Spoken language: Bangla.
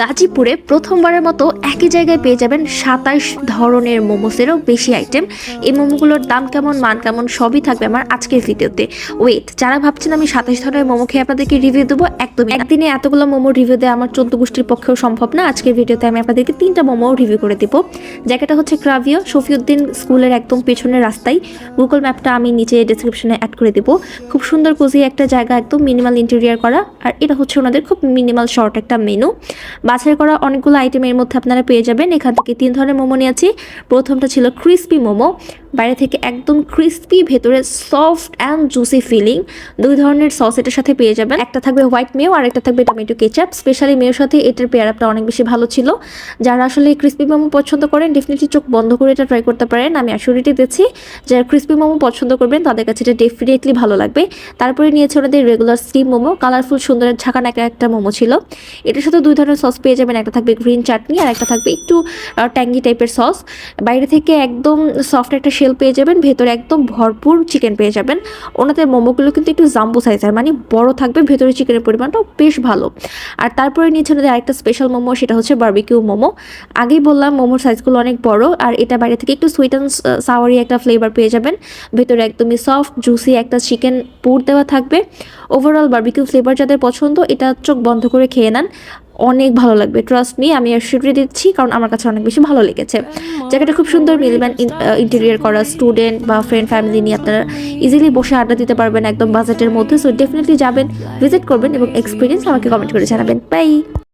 গাজীপুরে প্রথমবারের মতো একই জায়গায় পেয়ে যাবেন সাতাশ ধরনের মোমোসেরও বেশি আইটেম। এই মোমোগুলোর দাম কেমন, মান কেমন, সবই থাকবে আমার আজকের ভিডিওতে। ওয়েট, যারা ভাবছেন আমি সাতাশ ধরনের মোমো খেয়ে আপনাদেরকে রিভিউ দেবো একদম একদিনে এতগুলো মোমো রিভিউ দেওয়া আমার চোদ্দ গোষ্ঠীর পক্ষেও সম্ভব না। আজকের ভিডিওতে আমি আপনাদেরকে তিনটা মোমো রিভিউ করে দেবো। জায়গাটা হচ্ছে ক্রাভিও, শফিউদ্দিন স্কুলের একদম পেছনের রাস্তায়। গুগল ম্যাপটা আমি নিচে ডিসক্রিপশনে অ্যাড করে দেবো। খুব সুন্দর কোজি একটা জায়গা, একদম মিনিমাল ইন্টেরিয়ার করা। আর এটা হচ্ছে ওনাদের খুব মিনিমাল শর্ট একটা মেনু বাছাই করা অনেকগুলো আইটেমের মধ্যে আপনারা পেয়ে যাবেন। এখান থেকে তিন ধরনের মোমো নিয়েছি। প্রথমটা ছিল ক্রিস্পি মোমো। বাইরে থেকে একদম ক্রিস্পি ভেতরে সফট অ্যান্ড জুসি ফিলিং দুই ধরনের সস এটার সাথে পেয়ে যাবেন। একটা থাকবে হোয়াইট মেও আর একটা থাকবে টমেটো কেচাপ স্পেশালি মেয়ের সাথে এটার পেয়ারাপটা অনেক বেশি ভালো ছিল। যারা আসলে ক্রিস্পি মোমো পছন্দ করেন ডেফিনেটলি চোখ বন্ধ করে এটা ট্রাই করতে পারেন। আমি অ্যাসিউরিটি দিচ্ছি, যারা ক্রিস্পি মোমো পছন্দ করবেন, তাদের কাছে এটা ডেফিনেটলি ভালো লাগবে। তারপরে নিয়েছে ওনাদের রেগুলার স্টিম মোমো। কালারফুল সুন্দর ঝাঁকান একটা একটা মোমো ছিল। এটার সাথে দুই ধরনের সস পেয়ে যাবেন। একটা থাকবে গ্রিন চাটনি আর একটা থাকবে একটু ট্যাঙ্গি টাইপের সস বাইরে থেকে একদম সফট একটা শেল পেয়ে যাবেন। ভেতরে একদম ভরপুর চিকেন পেয়ে যাবেন। ওনাদের মোমোগুলো কিন্তু একটু জাম্বো সাইজের মানে বড় থাকবে, ভেতরে চিকেনের পরিমাণটাও বেশ ভালো। আর তারপরে নিয়েছে ওনাদের আরেকটা স্পেশাল মোমো, সেটা হচ্ছে বার্বিকিউ মোমো। আগেই বললাম, মোমোর সাইজগুলো অনেক বড়, আর এটা বাইরে থেকে একটু সুইট অ্যান্ড সাওয়ারি একটা ফ্লেভার পেয়ে যাবেন। ভেতরে একদমই সফট জুসি একটা চিকেন পুর দেওয়া থাকবে। ওভারঅল বার্বিকিউ ফ্লেভার যাদের পছন্দ, এটা চোখ বন্ধ করে খেয়ে নেন। অনেক ভালো লাগবে ট্রাস্ট নিয়ে আমি অ্যাসিউরি দিচ্ছি কারণ আমার কাছে অনেক বেশি ভালো লেগেছে। জায়গাটা খুব সুন্দর মিলবেন ইন্টেরিয়ার করা স্টুডেন্ট বা ফ্রেন্ড ফ্যামিলি নিয়ে আপনারা ইজিলি বসে আড্ডা দিতে পারবেন একদম বাজেটের মধ্যে। সো ডেফিনেটলি যাবেন ভিজিট করবেন এবং এক্সপিরিয়েন্স আমাকে কমেন্ট করে জানাবেন। বাই